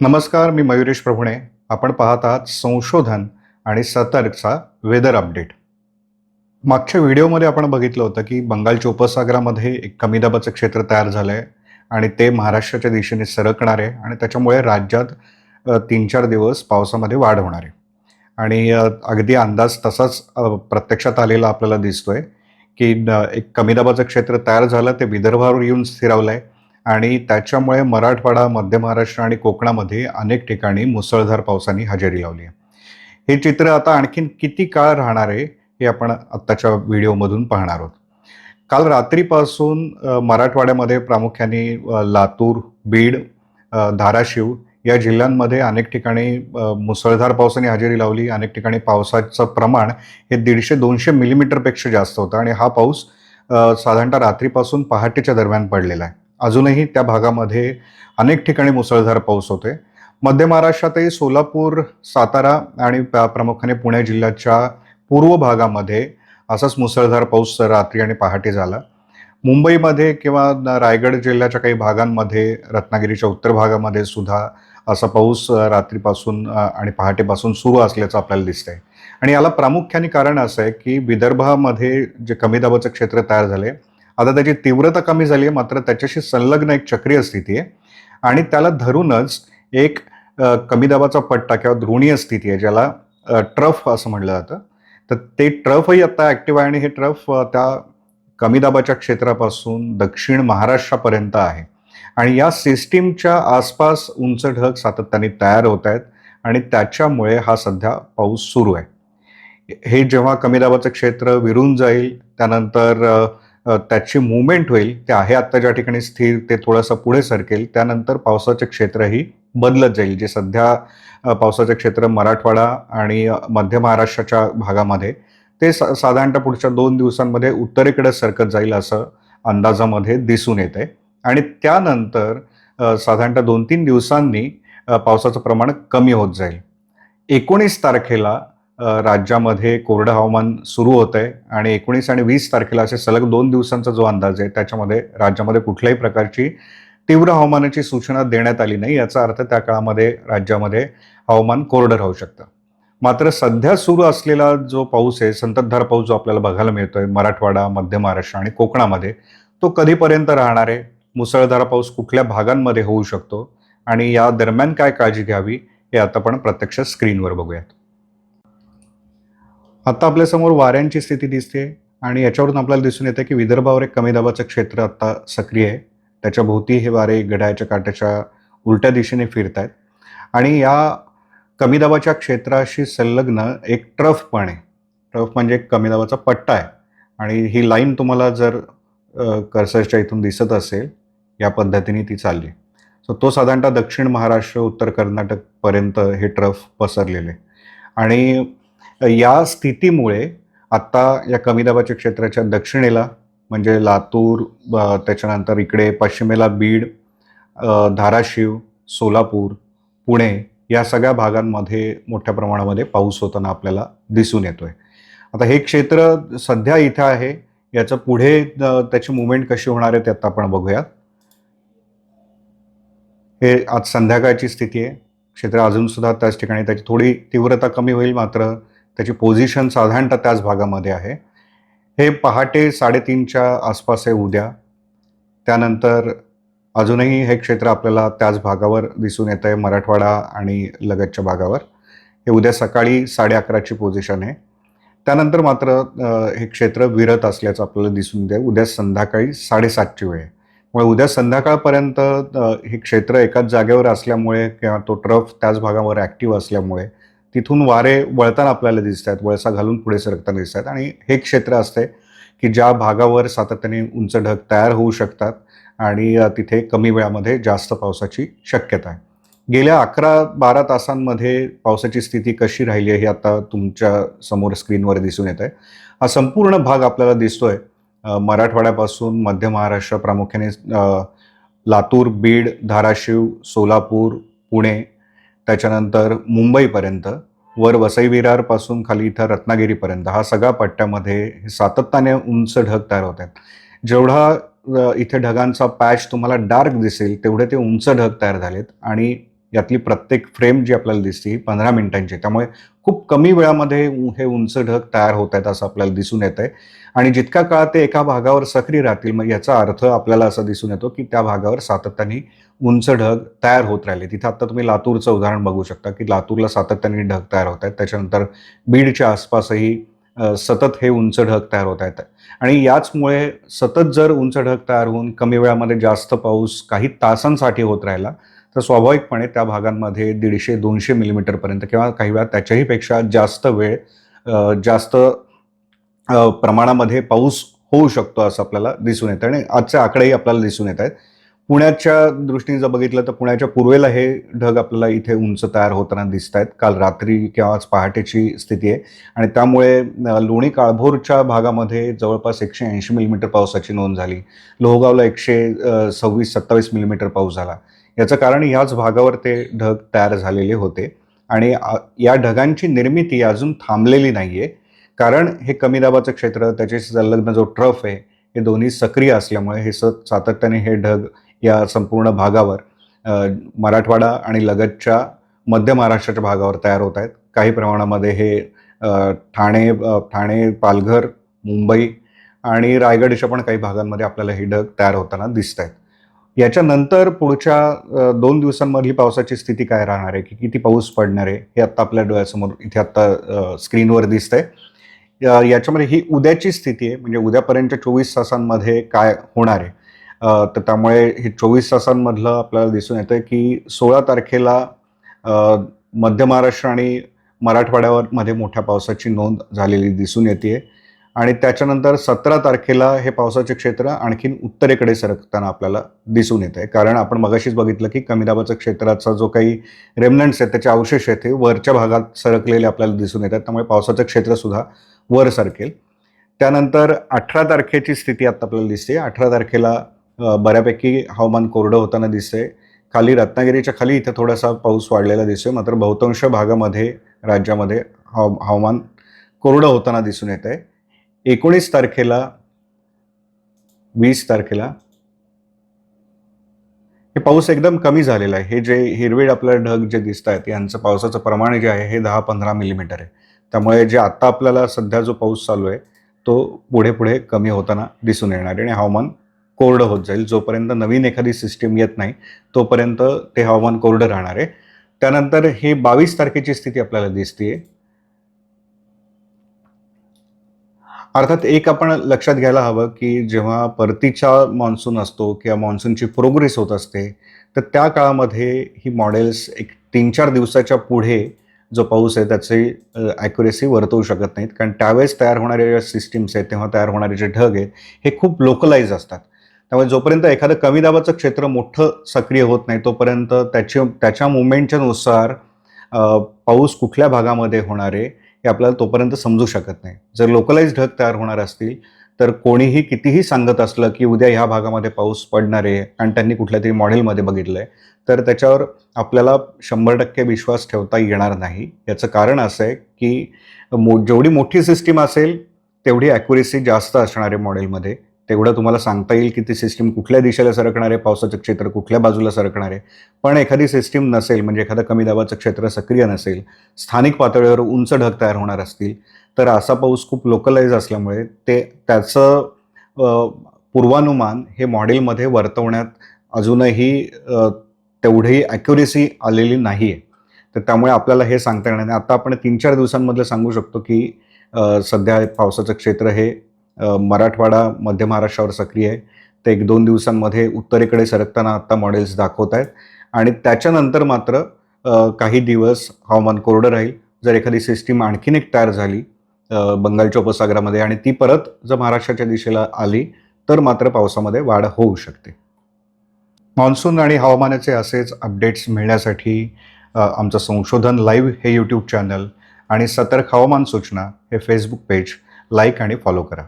नमस्कार मी मयुरेश प्रभुणे. आपण पाहत आहात संशोधन आणि सतर्कचा वेदर अपडेट. मागच्या व्हिडिओमध्ये आपण बघितलं होतं की बंगालच्या उपसागरामध्ये एक कमी दाबाचं क्षेत्र तयार झालं आहे आणि ते महाराष्ट्राच्या दिशेने सरकणार आहे आणि त्याच्यामुळे राज्यात तीन चार दिवस पावसामध्ये वाढ होणार आहे. आणि अगदी अंदाज तसाच प्रत्यक्षात आलेला आपल्याला दिसतोय की एक कमी दाबाचं क्षेत्र तयार झालं ते विदर्भावर येऊन स्थिरावलं आहे आणि त्याच्यामुळे मराठवाडा मध्य महाराष्ट्र आणि कोकणामध्ये अनेक ठिकाणी मुसळधार पावसाने हजेरी लावली आहे. हे चित्र आता आणखीन किती काळ राहणार आहे हे आपण आत्ताच्या व्हिडिओमधून पाहणार आहोत. काल रात्रीपासून मराठवाड्यामध्ये प्रामुख्याने लातूर बीड धाराशिव या जिल्ह्यांमध्ये अनेक ठिकाणी मुसळधार पावसाने हजेरी लावली. अनेक ठिकाणी पावसाचं प्रमाण हे दीडशे दोनशे मिलीमीटरपेक्षा जास्त होतं आणि हा पाऊस साधारणतः रात्रीपासून पहाटेच्या दरम्यान पडलेला आहे. अजूनही त्या भागामध्ये अनेक ठिकाणी मुसळधार पाऊस होते मध्य महाराष्ट्रातही सोलापूर सातारा आणि प्रामुख्याने पुणे जिल्ह्याच्या पूर्व भागामध्ये असाच मुसळधार पाऊस रात्री आणि पहाटे झाला. मुंबईमध्ये किंवा रायगड जिल्ह्याच्या काही भागांमध्ये रत्नागिरीच्या उत्तर भागामध्ये सुद्धा असा पाऊस रात्रीपासून आणि पहाटेपासून सुरू असल्याचं आपल्याला दिसतंय. आणि याला प्रामुख्याने कारण असं आहे की विदर्भामध्ये जे कमी दाबाचं क्षेत्र तयार झाले आता त्याची तीव्रता कमी झाली आहे मात्र त्याच्याशी संलग्न एक चक्रीय स्थिती आहे. आणि त्याला धरूनच एक कमी दाबाचा पट्टा किंवा ध्रुणीय स्थिती आहे ज्याला ट्रफ असं म्हटलं जातं. तर ते ट्रफही आता ॲक्टिव्ह आहे आणि हे ट्रफ त्या कमी दाबाच्या क्षेत्रापासून दक्षिण महाराष्ट्रापर्यंत आहे. आणि या सिस्टीमच्या आसपास उंच ढग सातत्याने तयार होत आहेत आणि त्याच्यामुळे हा सध्या पाऊस सुरू आहे. हे जेव्हा कमी दाबाचं क्षेत्र विरून जाईल त्यानंतर त्याची मुवमेंट होईल ते आहे आत्ता ज्या ठिकाणी स्थिर ते थोडंसं पुढे सरकेल. त्यानंतर पावसाचे क्षेत्रही बदलत जाईल जे सध्या पावसाचे क्षेत्र मराठवाडा आणि मध्य महाराष्ट्राच्या भागामध्ये. ते सा साधारणतः पुढच्या दोन दिवसांमध्ये उत्तरेकडे सरकत जाईल असं अंदाजामध्ये दिसून येते आहे आणि त्यानंतर साधारणतः दोन तीन दिवसांनी पावसाचं प्रमाण कमी होत जाईल. एकोणीस तारखेला राज्यामध्ये कोरडं हवामान सुरू होत आहे आणि एकोणीस आणि वीस तारखेला असे सलग दोन दिवसांचा जो अंदाज आहे त्याच्यामध्ये राज्यामध्ये कुठल्याही प्रकारची तीव्र हवामानाची सूचना देण्यात आली नाही याचा अर्थ त्या काळामध्ये राज्यामध्ये हवामान कोरडं राहू शकतं. मात्र सध्या सुरू असलेला जो पाऊस आहे संततधार पाऊस जो आपल्याला बघायला मिळतोय मराठवाडा मध्य महाराष्ट्र आणि कोकणामध्ये तो कधीपर्यंत राहणार आहे? मुसळधार पाऊस कुठल्या भागांमध्ये होऊ शकतो? आणि या दरम्यान काय काळजी घ्यावी हे आता आपण प्रत्यक्ष स्क्रीनवर बघूयात. आता आपल्यासमोर वाऱ्यांची स्थिती दिसते आणि याच्यावरून आपल्याला दिसून येतं की विदर्भावर एक कमी दाबाचं क्षेत्र आत्ता सक्रिय आहे. त्याच्या भोवती हे वारे घड्याळाच्या काट्याच्या उलट्या दिशेने फिरत आहेत आणि या कमी दाबाच्या क्षेत्राशी संलग्न एक ट्रफ पण आहे. ट्रफ म्हणजे एक कमी दाबाचा पट्टा आहे. आणि ही लाईन तुम्हाला जर कर्सरच्या इथून दिसत असेल या पद्धतीने ती चालली सो तो साधारणतः दक्षिण महाराष्ट्र उत्तर कर्नाटकपर्यंत हे ट्रफ पसरलेले आणि या स्थितीमुळे आत्ता या कमी दाबाच्या क्षेत्राच्या दक्षिणेला म्हणजे लातूर त्याच्यानंतर इकडे पश्चिमेला बीड धाराशिव सोलापूर पुणे या सगळ्या भागांमध्ये मोठ्या प्रमाणामध्ये पाऊस होताना आपल्याला दिसून येतोय. आता हे क्षेत्र सध्या इथं आहे याचं पुढे त्याची मुवमेंट कशी होणार आहे ते आता आपण बघूयात. हे आज संध्याकाळची स्थिती आहे. क्षेत्र अजूनसुद्धा त्याच ठिकाणी त्याची थोडी तीव्रता कमी होईल मात्र त्याची पोझिशन साधारणतः त्याच भागामध्ये आहे. हे पहाटे साडेतीनच्या आसपास आहे उद्या. त्यानंतर अजूनही हे क्षेत्र आपल्याला त्याच भागावर दिसून येतं आहे मराठवाडा आणि लगतच्या भागावर. हे उद्या सकाळी साडे अकराची पोझिशन आहे. त्यानंतर मात्र हे क्षेत्र विरत असल्याचं आपल्याला दिसून येते उद्या संध्याकाळी साडेसातची वेळ आहे. उद्या संध्याकाळपर्यंत हे क्षेत्र एकाच जागेवर असल्यामुळे किंवा तो ट्रफ त्याच भागावर ॲक्टिव्ह असल्यामुळे तिथून वारे वळताना आपल्याला दिसत आहेत वळसा घालून पुढे सरकताना दिसत आहेत आणि हे क्षेत्र असते की ज्या भागावर सातत्याने उंच ढग तयार होऊ शकतात आणि तिथे कमी वेळामध्ये जास्त पावसाची शक्यता आहे. गेल्या अकरा बारा तासांमध्ये पावसाची स्थिती कशी राहिली आहे हे आता तुमच्यासमोर स्क्रीनवर दिसून येत आहे हा संपूर्ण भाग आपल्याला दिसतोय मराठवाड्यापासून मध्य महाराष्ट्र प्रामुख्याने लातूर बीड धाराशिव सोलापूर पुणे त्याच्यानंतर मुंबईपर्यंत वर वसई विरारपासून खाली इथं रत्नागिरीपर्यंत. हा सगळा पट्ट्यामध्ये सातत्याने उंच ढग तयार होत आहेत. जेवढा इथे ढगांचा पॅच तुम्हाला डार्क दिसेल तेवढे ते उंच ढग तयार झालेत. आणि यातली प्रत्येक फ्रेम जी आपल्याला दिसते ही पंधरा मिनिटांची त्यामुळे खूप कमी वेळामध्ये हे उंच ढग तयार होत आहेत असं आपल्याला दिसून येत आहे आणि जितका काळ ते एका भागावर सक्रिय राहतील मग याचा अर्थ आपल्याला असं दिसून येतो की त्या भागावर सातत्याने उंच ढग तयार होत राहिले. तिथं आता तुम्ही लातूरचं उदाहरण बघू शकता की लातूरला सातत्याने ढग तयार होत आहेत. त्याच्यानंतर बीडच्या आसपासही सतत हे उंच ढग तयार होत आहेत. आणि याचमुळे सतत जर उंच ढग तयार होऊन कमी वेळामध्ये जास्त पाऊस काही तासांसाठी होत राहिला तर स्वाभाविकपणे त्या भागांमध्ये दीडशे दोनशे मिलीमीटरपर्यंत किंवा काही वेळा त्याच्याही पेक्षा जास्त वेळ जास्त प्रमाणामध्ये पाऊस होऊ शकतो असं आपल्याला दिसून येतं आणि आजचे आकडेही आपल्याला दिसून येत आहेत. पुण्याच्या दृष्टीने जर बघितलं तर पुण्याच्या पूर्वेला हे ढग आपल्याला इथे उंच तयार होताना दिसत आहेत. काल रात्री किंवा आज पहाटेची स्थिती आहे आणि त्यामुळे लोणी काळभोरच्या भागामध्ये जवळपास एकशे ऐंशी मिलीमीटर पावसाची नोंद झाली. लोहगावला एकशे सव्वीस सत्तावीस मिलीमीटर पाऊस झाला. याचं कारण याच भागावर ते ढग तयार झालेले होते. आणि या ढगांची निर्मिती अजून थांबलेली नाही आहे कारण हे कमी दाबाचं क्षेत्र त्याचे संलग्न जो ट्रफ आहे हे दोन्ही सक्रिय असल्यामुळे हे सत सातत्याने हे ढग या संपूर्ण भागावर मराठवाडा आणि लगतच्या मध्य महाराष्ट्राच्या भागावर तयार होत आहेत. काही प्रमाणामध्ये हे ठाणे ठाणे पालघर मुंबई आणि रायगडच्या पण काही भागांमध्ये आपल्याला हे ढग तयार होताना दिसत आहेत. याच्यानंतर पुढच्या दोन दिवसांमधली पावसाची स्थिती काय राहणार आहे? की किती पाऊस पडणार आहे? हे आत्ता आपल्या डोळ्यासमोर इथे आत्ता स्क्रीनवर दिसतंय. आहे याच्यामध्ये ही उद्याची स्थिती आहे म्हणजे उद्यापर्यंतच्या चोवीस तासांमध्ये काय होणार आहे? तर त्यामुळे हे चोवीस तासांमधलं आपल्याला दिसून येतं की सोळा तारखेला मध्य महाराष्ट्र आणि मराठवाड्यावर मध्ये मोठ्या पावसाची नोंद झालेली दिसून येते आणि त्याच्यानंतर सतरा तारखेला हे पावसाचे क्षेत्र आणखीन उत्तरेकडे सरकताना आपल्याला दिसून येत आहे कारण आपण मगाशीच बघितलं की कमी दाबाच्या क्षेत्राचा जो काही रेमनंट्स आहेत त्याचे अवशेष आहेत ते वरच्या भागात सरकलेले आपल्याला दिसून येतात. त्यामुळे पावसाचं क्षेत्रसुद्धा वर सरकेल. त्यानंतर अठरा तारखेची स्थिती आता आपल्याला दिसते. अठरा तारखेला बऱ्यापैकी हवामान कोरडं होताना दिसतंय. खाली रत्नागिरीच्या खाली इथं थोडासा पाऊस वाढलेला दिसतोय. मात्र बहुतांश भागामध्ये राज्यामध्ये हव हवामान कोरडं होताना दिसून येत आहे एकोणीस तारखेला वीस तारखेला हे पाऊस एकदम कमी झालेला आहे. हे जे हिरवेड आपल्याला ढग जे दिसत आहेत यांचं पावसाचं प्रमाण जे आहे हे दहा पंधरा मिलीमीटर आहे. त्यामुळे जे आता आपल्याला सध्या जो पाऊस चालू आहे तो पुढे पुढे कमी होताना दिसून येणार आहे. आणि हवामान कोरडं होत जाईल. जोपर्यंत नवीन एखादी सिस्टीम येत नाही तोपर्यंत ते हवामान कोरडं राहणार आहे. त्यानंतर हे बावीस तारखेची स्थिती आपल्याला दिसते अर्थात एक आपण लक्षात घ्यायला हवं की जेव्हा परतीचा मान्सून असतो किंवा मान्सूनची प्रोग्रेस होत असते तर त्या काळामध्ये ही मॉडेल्स एक तीन चार दिवसाच्या पुढे जो पाऊस आहे त्याची ॲक्युरेसी वर्तवू शकत नाहीत. कारण त्यावेळेस तयार होणारे ज्या सिस्टीम्स आहेत तेव्हा तयार होणारे जे ढग आहेत हे खूप लोकलाईज असतात. त्यामुळे जोपर्यंत एखादं कमी दाबाचं क्षेत्र मोठं सक्रिय होत नाही तोपर्यंत त्याचे त्याच्या मुवमेंटच्यानुसार पाऊस कुठल्या भागामध्ये होणार आहे हे आपल्याला तोपर्यंत समजू शकत नाही. जर लोकलाईज ढग तयार होणार असतील तर कोणीही कितीही सांगत असलं की उद्या ह्या भागामध्ये पाऊस पडणार आहे आणि त्यांनी कुठल्या तरी मॉडेलमध्ये बघितलं आहे तर त्याच्यावर आपल्याला शंभर टक्के विश्वास ठेवता येणार नाही. याचं कारण असं आहे की मो जेवढी मोठी सिस्टीम असेल तेवढी ॲक्युरेसी जास्त असणार आहे मॉडेलमध्ये तेवढं तुम्हाला सांगता येईल की ती सिस्टीम कुठल्या दिशेला सरकणार आहे पावसाचं क्षेत्र कुठल्या बाजूला सरकणार आहे. पण एखादी सिस्टीम नसेल म्हणजे एखादं कमी दाबाचं क्षेत्र सक्रिय नसेल स्थानिक पातळीवर उंच ढग तयार होणार असतील तर असा पाऊस खूप लोकलाइज असल्यामुळे ते त्याचं पूर्वानुमान हे मॉडेलमध्ये वर्तवण्यात अजूनही तेवढी ॲक्युरेसी आलेली नाही आहे तर त्यामुळे आपल्याला हे सांगता येणार नाही. आता आपण तीन चार दिवसांमधलं सांगू शकतो की सध्या पावसाचं क्षेत्र हे मराठवाडा मध्य महाराष्ट्रावर सक्रिय आहे. ते एक दोन दिवसांमध्ये उत्तरेकडे सरकताना आत्ता मॉडेल्स दाखवत आहेत. आणि त्याच्यानंतर मात्र काही दिवस हवामान कोरडं राहील. जर एखादी सिस्टीम आणखीन एक तयार झाली बंगालच्या उपसागरामध्ये आणि ती परत जर महाराष्ट्राच्या दिशेला आली तर मात्र पावसामध्ये वाढ होऊ शकते. मान्सून आणि हवामानाचे असेच अपडेट्स मिळण्यासाठी आमचं संशोधन लाईव्ह हे यूट्यूब चॅनल आणि सतर्क हवामान सूचना हे फेसबुक पेज लाईक आणि फॉलो करा.